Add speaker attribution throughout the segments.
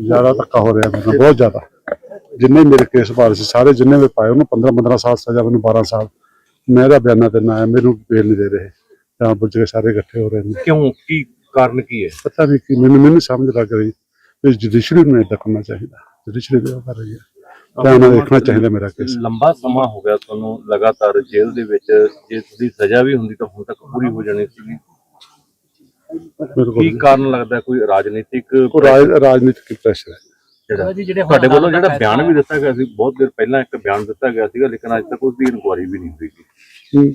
Speaker 1: ਜ਼ਿਆਦਾ ਧੱਕਾ ਹੋ ਰਿਹਾ ਮੈਨੂੰ ਬਹੁਤ ਜ਼ਿਆਦਾ। ਜਿੰਨੇ ਮੇਰੇ ਕੇਸ ਭਾਰੇ ਸੀ ਸਾਰੇ ਜਿੰਨੇ ਵੀ ਪਾਏ ਉਹਨੂੰ 15 15 ਸਾਲ ਸਜ਼ਾ ਮੈਨੂੰ 12 ਸਾਲ। ਮੈਂ ਇਹਦਾ ਬਿਆਨਾ ਤੇ ਨਾ ਮੈਨੂੰ ਬੇਲ ਨਹੀਂ ਦੇ ਰਹੇ। ਤਾਂ ਪੁੱਛ ਕੇ ਸਾਰੇ ਇਕੱਠੇ ਹੋ ਰਹੇ ਨੇ।
Speaker 2: ਕਿਉਂ? ਕੀ ਕਾਰਨ ਕੀ ਹੈ?
Speaker 1: ਪਤਾ ਨਹੀਂ ਕਿ ਮੈਨੂੰ ਮੈਨੂੰ ਸਮਝ ਲੱਗ ਰਹੀ ਜੁਡੀਸ਼ਰੀ ਨੂੰ ਏਦਾਂ ਕਰਨਾ ਚਾਹੀਦਾ। ਜੁਡੀਸ਼ਰੀ ਵੀ ਕਰ ਰਹੀ ਹੈ। ਦੇਖਣਾ ਚਾਹੀਦਾ ਮੇਰਾ ਕੇਸ
Speaker 2: ਲੰਬਾ ਸਮਾਂ ਹੋ ਗਿਆ ਤੁਹਾਨੂੰ ਲਗਾਤਾਰ ਜੇਲ੍ਹ ਦੇ ਵਿੱਚ। ਜੇ ਸਜ਼ਾ ਵੀ ਹੁੰਦੀ ਤਾਂ ਹੁਣ ਤੱਕ ਪੂਰੀ ਹੋ ਜਾਣੀ ਸੀ
Speaker 1: ਬਿਲਕੁਲ
Speaker 2: ਕੀ ਕਾਰਨ ਲੱਗਦਾ ਕੋਈ ਰਾਜਨੀਤਿਕ
Speaker 1: ਕੋਈ ਰਾਜ ਰਾਜਨੀਤਿਕ ਪ੍ਰੈਸ਼ਰ ਹੈ।
Speaker 2: ਜਿਹੜਾ ਤੁਹਾਡੇ ਵੱਲੋਂ ਜਿਹੜਾ ਬਿਆਨ ਵੀ ਦਿੱਤਾ ਗਿਆ ਸੀ ਬਹੁਤ ਦੇਰ ਪਹਿਲਾਂ ਇੱਕ ਬਿਆਨ ਦਿੱਤਾ ਗਿਆ ਸੀਗਾ ਲੇਕਿਨ ਅੱਜ ਤੱਕ ਉਸ ਦੀ ਇਨਕੁਆਰੀ ਵੀ ਨਹੀਂ ਹੋਈ।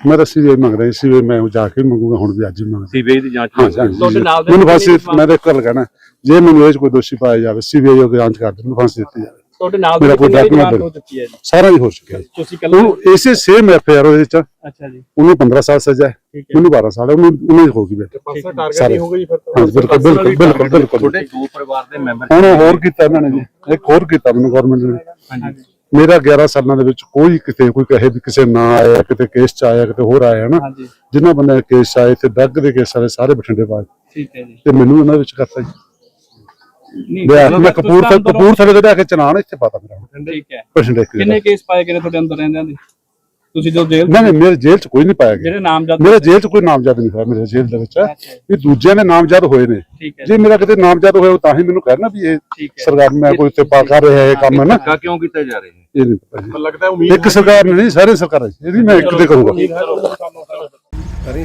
Speaker 1: ਮੈਂ ਤਾਂ ਸੀਬੀਆਈ ਮੰਗ ਰਹੀ ਸੀ ਮੈਂ ਉਹ ਜਾ ਕੇ ਮੰਗੂਗਾ ਹੁਣ ਵੀ ਅੱਜ ਹੀ ਮੰਗਦਾ।
Speaker 2: ਸੀਬੀਆਈ ਦੀ ਜਾਂਚ
Speaker 1: ਹਾਂ
Speaker 2: ਹੋਈ।
Speaker 1: ਹਾਂਜੀ।
Speaker 3: ਤੁਹਾਡੇ ਨਾਲ ਦੇ
Speaker 1: ਮੈਨੂੰ ਫਾਂਸੀ
Speaker 3: ਵੀ
Speaker 1: ਮੈਂ ਤਾਂ ਜੇ ਮੈਨੂੰ ਇਹ ਕੋਈ ਦੋਸ਼ੀ ਪਾਇਆ ਜਾਵੇ ਸੀਬੀਆਈ ਉਹ ਜਾਂਚ ਕਰ ਦੇ ਮੈਨੂੰ ਫਾਂਸੀ ਦਿੱਤੀ ਜਾਵੇ।
Speaker 3: ਤੁਹਾਡੇ ਨਾਲ
Speaker 1: ਮੇਰਾ ਕੋਈ
Speaker 3: ਕਿੰਨੀ
Speaker 1: document
Speaker 3: ਜਮਾਨਤ ਹੋ ਚੁੱਕੀ ਹੈ ਜੀ?
Speaker 1: ਸਾਰਾ ਹੀ ਹੋ ਚੁੱਕਿਆ ਜੀ।
Speaker 3: ਤੁਸੀਂ ਕੱਲ
Speaker 1: ਉਹ ਇਸੇ ਸੇਮ ਐਫ ਆਰ ਉਹਦੇ ਚ।
Speaker 3: ਅੱਛਾ ਜੀ।
Speaker 1: ਉਹਨੂੰ 15 ਸਾਲ ਸਜ਼ਾ ਹੈ।
Speaker 3: ਠੀਕ ਹੈ।
Speaker 1: ਮੈਨੂੰ 12 ਸਾਲ ਹੈ। ਉਹਨੂੰ ਉਹਨੂੰ ਹੀ ਹੋਗੀ ਬੇਟਾ।
Speaker 3: ਪਾਸਾ
Speaker 1: ਸਾਰੇ।
Speaker 3: ਟਾਰਗੇਟ ਹੋ ਗਈ ਫਿਰ
Speaker 1: ਹਾਂ ਬਿਲਕੁਲ ਬਿਲਕੁਲ ਬਿਲਕੁਲ ਬਿਲਕੁਲ।
Speaker 2: ਤੁਹਾਡੇ ਦੋ ਪਰਿਵਾਰ ਦੇ ਮੈਂਬਰ
Speaker 1: ਹੁਣ ਹੋਰ ਕੀਤਾ ਇਹਨਾਂ ਨੇ ਜੀ। ਇੱਕ ਹੋਰ ਕੀਤਾ ਮੈਨੂੰ ਗਵਰਨਮੈਂਟ ਨੇ।
Speaker 3: ਹਾਂਜੀ।
Speaker 1: ਮੇਰਾ 11 ਸਾਲਾਂ ਦੇ ਵਿੱਚ ਕੋਈ ਕਿਤੇ ਕੋਈ ਕਹੇ ਵੀ ਕਿਸੇ ਨਾ ਆਇਆ ਕਿਤੇ ਕੇਸ ਚ ਆਇਆ ਕਿਤੇ ਹੋਰ ਆਇਆ ਨਾ ਜਿਨ੍ਹਾਂ ਬੰਦੇ ਕੇਸ 'ਚ ਆਏ ਤੇ ਡਰੱਗ ਦੇ ਕੇਸ ਵਾਲੇ ਸਾਰੇ ਬਠਿੰਡੇ ਬਾਅਦ
Speaker 3: ਠੀਕ ਹੈ ਜੀ।
Speaker 1: ਤੇ ਮੈਨੂੰ ਉਹਨਾਂ ਵਿੱਚ ਕਰਤਾ ਜੀ। ਲਿਆ
Speaker 3: ਮਤਲਬ
Speaker 1: ਮੈਂ ਕਪੂਰ
Speaker 3: ਤਾਂ
Speaker 1: ਕਪੂਰ ਥਲੇ ਦੇ ਲਿਆ ਕੇ ਚਲਾਣ ਇੱਥੇ ਪਤਾ ਮੇਰਾ। ਹੁਣ।
Speaker 3: ਠੀਕ ਹੈ।
Speaker 1: ਬਠਿੰਡੇ
Speaker 3: ਕਿੰਨੇ ਕੇਸ ਪਾਏ ਗਏ ਨੇ ਤੁਹਾਡੇ ਅੰਦਰ ਰਹਿੰਦਿਆਂ ਦੇ? ਤੁਸੀਂ ਜੋ ਜੇਲ੍ਹ
Speaker 1: ਨਹੀਂ ਨਹੀਂ ਮੇਰੇ ਜੇਲ੍ਹ 'ਚ ਕੋਈ ਨਹੀਂ ਪਾਇਆ ਗਿਆ।
Speaker 3: ਜਿਹੜੇ ਨਾਮਜ਼ਦ
Speaker 1: ਮੇਰੇ ਜੇਲ੍ਹ 'ਚ ਕੋਈ ਨਾਮਜ਼ਦ ਨਹੀਂ ਹੋਇਆ ਮੇਰੇ ਜੇਲ੍ਹ ਦੇ ਵਿੱਚ।
Speaker 3: ਅੱਛਾ
Speaker 1: ਵੀ ਦੂਜਿਆਂ ਨੇ ਨਾਮਜ਼ਦ ਹੋਏ ਨੇ।
Speaker 3: ਠੀਕ ਹੈ।
Speaker 1: ਜੇ ਮੇਰਾ ਕਿਤੇ ਨਾਮਜ਼ਦ ਹੋਇਆ ਤਾਂ ਹੀ ਮੈਨੂੰ ਕਹਿਣਾ ਵੀ ਇਹ
Speaker 3: ਠੀਕ ਹੈ।
Speaker 1: ਸਰਕਾਰ ਮੈਂ ਕੋਈ ਉੱਤੇ ਪਾ ਕਰ ਰਿਹਾ ਇਹ ਕੰਮ ਹੈ ਨਾ।
Speaker 2: ਧੱਕਾ ਕਿਉਂ ਕੀਤਾ ਜਾ ਰਿਹਾ ਹੈ?
Speaker 1: ਇਹ ਨਹੀਂ ਪਤਾ ਜੀ।
Speaker 3: ਲੱਗਦਾ ਉਮੀਦ
Speaker 1: ਇੱਕ ਸਰਕਾਰ ਨੇ ਨਹੀਂ ਸਾਰੇ ਸਰਕਾਰਾਂ ਜੀ। ਇਹਦੀ ਮੈਂ ਇੱਕ ਤੇ ਕਰੂੰਗਾ।
Speaker 3: ਉਧਰਲੇ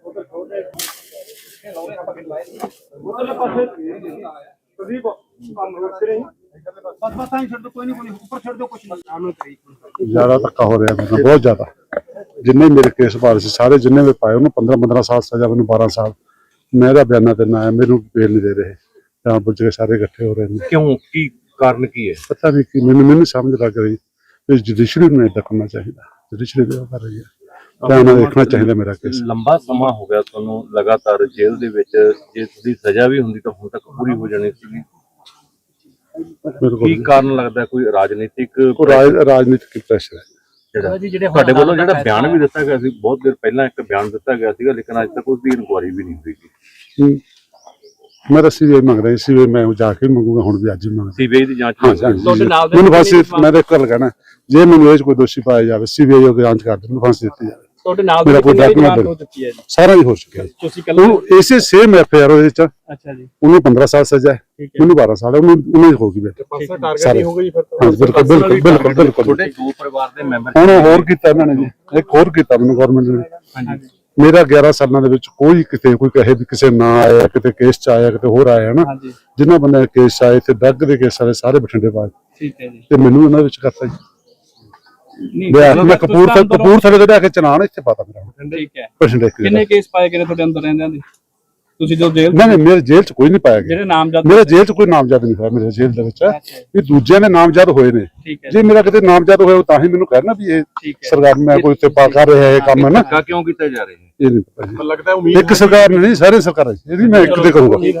Speaker 3: ਤੁਸੀਂ ਕੰਮ ਰੋਕ ਰਹੇ ਬਸ ਬਸ ਆਈ ਛੱਡ ਦੋ ਕੋਈ ਨਹੀਂ ਕੋਈ ਨੀ, ਉੱਪਰ ਛੱਡ ਦੋ ਕੁਛ ਨਹੀਂ ਆਨੂੰ ਤਰੀਕ
Speaker 1: ਜ਼ਿਆਦਾ ਧੱਕਾ ਹੋ ਰਿਹਾ ਮੈਨੂੰ ਬਹੁਤ ਜ਼ਿਆਦਾ। ਜਿੰਨੇ ਮੇਰੇ ਕੇਸ ਭਾਰੇ ਸੀ ਸਾਰੇ ਜਿੰਨੇ ਵੀ ਪਾਏ ਉਹਨੂੰ 15 15 ਸਾਲ ਸਜ਼ਾ ਮੈਨੂੰ 12 ਸਾਲ। ਮੈਂ ਇਹਦਾ ਬਿਆਨਾ ਤੇ ਨਾ ਮੈਨੂੰ ਬੇਲ ਨਹੀਂ ਦੇ ਰਹੇ। ਤਾਂ ਪੁੱਛ ਕੇ ਸਾਰੇ ਇਕੱਠੇ ਹੋ ਰਹੇ ਨੇ।
Speaker 2: ਕਿਉਂ? ਕੀ ਕਾਰਨ ਕੀ ਹੈ?
Speaker 1: ਪਤਾ ਨਹੀਂ ਕਿ ਮੈਨੂੰ ਮੈਨੂੰ ਸਮਝ ਲੱਗ ਰਹੀ ਵੀ ਜੁਡੀਸ਼ਰੀ ਨੂੰ ਏਦਾਂ ਕਰਨਾ ਚਾਹੀਦਾ। ਜੁਡੀਸ਼ਰੀ ਉਹ ਕਰ ਰਹੀ ਹੈ। ਤਾਂ ਉਹਨਾਂ ਦੇਖਣਾ ਚਾਹੀਦਾ ਮੇਰਾ ਕੇਸ
Speaker 2: ਲੰਬਾ ਸਮਾਂ ਹੋ ਗਿਆ ਤੁਹਾਨੂੰ ਲਗਾਤਾਰ ਜੇਲ੍ਹ ਦੇ ਵਿੱਚ। ਜੇ ਤੁਹਾਡੀ ਸਜ਼ਾ ਵੀ ਹੁੰਦੀ ਤਾਂ ਹੁਣ ਤੱਕ ਪੂਰੀ ਹੋ ਜਾਣੀ ਸੀ ਕੀ ਕਾਰਨ ਲੱਗਦਾ ਕੋਈ ਰਾਜਨੀਤਿਕ
Speaker 1: ਰਾਜਨੀਤਿਕ ਪ੍ਰੈਸ਼ਰ ਹੈ।
Speaker 2: ਜਿਹੜਾ ਤੁਹਾਡੇ ਵੱਲੋਂ ਜਿਹੜਾ ਬਿਆਨ ਵੀ ਦਿੱਤਾ ਗਿਆ ਸੀ ਬਹੁਤ ਦੇਰ ਪਹਿਲਾਂ ਇੱਕ ਬਿਆਨ ਦਿੱਤਾ ਗਿਆ ਸੀਗਾ ਲੇਕਿਨ ਅੱਜ ਤੱਕ ਉਸ ਦੀ ਇਨਕੁਆਰੀ ਵੀ ਨਹੀਂ ਹੋਈ।
Speaker 1: ਮੈਂ ਤਾਂ ਸੀਬੀਆਈ ਮੰਗ ਰਹੀ ਸੀ ਮੈਂ ਉਹ ਜਾ ਕੇ ਮੰਗੂਗਾ ਹੁਣ ਵੀ ਅੱਜ ਹੀ ਮੰਗਦਾ।
Speaker 2: ਸੀਬੀਆਈ ਦੀ ਜਾਂਚ
Speaker 3: ਤੁਹਾਡੇ ਨਾਲ
Speaker 1: ਮੈਨੂੰ ਫਾਂਸੀ
Speaker 3: ਵੀ
Speaker 1: ਮੈਂ ਤਾਂ ਗੱਲ ਕਹਿਣਾ ਜੇ ਮੈਨੂੰ ਇਹ ਕੋਈ ਦੋਸ਼ੀ ਪਾਇਆ ਜਾਵੇ ਸੀਬੀਆਈ ਉਹ ਜਾਂਚ ਕਰ ਦੇ ਮੈਨੂੰ ਫਾਂਸੀ ਦਿੱਤੀ ਜਾਵੇ।
Speaker 3: ਤੁਹਾਡੇ ਨਾਲ
Speaker 1: ਮੇਰਾ
Speaker 3: ਦੇ
Speaker 1: ਕੋਈ
Speaker 3: ਕਿੰਨੀ
Speaker 1: document
Speaker 3: ਜਮਾਨਤ ਹੋ ਚੁੱਕੀ ਹੈ ਜੀ?
Speaker 1: ਸਾਰਾ ਹੀ ਹੋ ਚੁੱਕਿਆ ਜੀ
Speaker 3: ਤੁਸੀਂ ਕੱਲ
Speaker 1: ਉਹ ਇਸੇ ਸੇਮ ਐਫ ਆਰ ਉਹਦੇ ਚ
Speaker 3: ਅੱਛਾ ਜੀ।
Speaker 1: ਉਹਨੂੰ 15 ਸਾਲ ਸਜ਼ਾ ਹੈ।
Speaker 3: ਠੀਕ ਹੈ।
Speaker 1: ਮੈਨੂੰ 12 ਸਾਲ ਹੈ। ਉਹਨੂੰ ਉਹਨੂੰ ਹੀ ਹੋਗੀ ਬੇਟਾ
Speaker 3: ਪਾਸਾ
Speaker 1: ਸਾਰੇ।
Speaker 3: ਟਾਰਗੇਟ ਹੋ ਗਈ ਫਿਰ
Speaker 1: ਹਾਂ ਬਿਲਕੁਲ ਬਿਲਕੁਲ ਬਿਲਕੁਲ ਬਿਲਕੁਲ।
Speaker 2: ਤੁਹਾਡੇ ਦੋ ਪਰਿਵਾਰ ਦੇ ਮੈਂਬਰ
Speaker 1: ਹੁਣ ਹੋਰ ਕੀਤਾ ਇਹਨਾਂ ਨੇ ਜੀ। ਇੱਕ ਹੋਰ ਕੀਤਾ ਮੈਨੂੰ ਗਵਰਨਮੈਂਟ ਨੇ।
Speaker 3: ਹਾਂਜੀ।
Speaker 1: ਮੇਰਾ 11 ਸਾਲਾਂ ਦੇ ਵਿੱਚ ਕੋਈ ਕਿਤੇ ਕੋਈ ਕਹੇ ਵੀ ਕਿਸੇ ਨਾ ਆਇਆ ਕਿਤੇ ਕੇਸ ਚ ਆਇਆ ਕਿਤੇ ਹੋਰ ਆਇਆ ਨਾ। ਜਿਨ੍ਹਾਂ ਬੰਦੇ ਕੇਸ 'ਚ ਆਏ ਤੇ ਡਰੱਗ ਦੇ ਕੇਸ ਵਾਲੇ ਸਾਰੇ ਬਠਿੰਡੇ ਬਾਅਦ
Speaker 3: ਠੀਕ ਹੈ ਜੀ।
Speaker 1: ਤੇ ਮੈਨੂੰ ਉਹਨਾਂ ਵਿੱਚ ਕਰਤਾ ਜੀ।
Speaker 3: ਮਤਲਬ
Speaker 1: ਮੈਂ ਕਪੂਰ
Speaker 3: ਤਾਂ
Speaker 1: ਕਪੂਰ ਥਲੇ ਦੇ ਲਿਆ ਕੇ ਚਲਾਣ ਇੱਥੇ ਪਤਾ ਮੇਰਾ ਹੁਣ।
Speaker 3: ਠੀਕ ਹੈ
Speaker 1: ਬਠਿੰਡੇ
Speaker 3: ਕਿੰਨੇ ਕੇਸ ਪਾਏ ਗਏ ਨੇ ਤੁਹਾਡੇ ਅੰਦਰ ਰਹਿੰਦਿਆਂ ਦੇ? ਤੁਸੀਂ ਜੋ ਜੇਲ੍ਹ
Speaker 1: ਨਹੀਂ ਨਹੀਂ ਮੇਰੇ ਜੇਲ੍ਹ 'ਚ ਕੋਈ ਨਹੀਂ ਪਾਇਆ ਗਿਆ।
Speaker 3: ਜਿਹੜੇ ਨਾਮਜ਼ਦ
Speaker 1: ਮੇਰੇ ਜੇਲ੍ਹ 'ਚ ਕੋਈ ਨਾਮਜ਼ਦ ਨਹੀਂ ਹੋਇਆ ਮੇਰੇ ਜੇਲ੍ਹ ਦੇ ਵਿੱਚ। ਵੀ ਦੂਜਿਆਂ ਨੇ ਨਾਮਜ਼ਦ ਹੋਏ ਨੇ।
Speaker 3: ਠੀਕ ਹੈ
Speaker 1: ਜੇ ਮੇਰਾ ਕਿਤੇ ਨਾਮਜ਼ਦ ਹੋਇਆ ਤਾਂ ਹੀ ਮੈਨੂੰ ਕਹਿਣਾ ਵੀ ਇਹ
Speaker 3: ਠੀਕ ਹੈ।
Speaker 1: ਸਰਕਾਰ ਮੈਂ ਕੋਈ ਉੱਤੇ ਪਾ ਕਰ ਰਿਹਾ ਇਹ ਕੰਮ ਹੈ ਨਾ।
Speaker 2: ਧੱਕਾ ਕਿਉਂ ਕੀਤਾ ਜਾ ਰਿਹਾ? ਹੈ
Speaker 1: ਇਹ ਨਹੀਂ ਪਤਾ ਜੀ।
Speaker 3: ਲੱਗਦਾ ਉਮੀਦ
Speaker 1: ਇੱਕ ਸਰਕਾਰ ਨੇ ਨਹੀਂ ਸਾਰੇ ਸਰਕਾਰਾਂ ਜੀ। ਇਹਦੀ ਮੈਂ ਇੱਕ ਤੇ ਕਰੂੰਗਾ।
Speaker 3: ਉਮੀਦ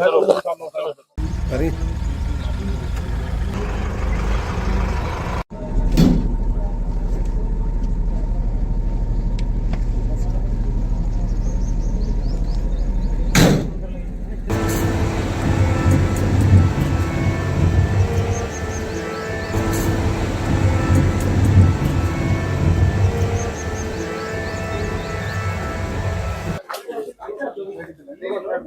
Speaker 3: हाँ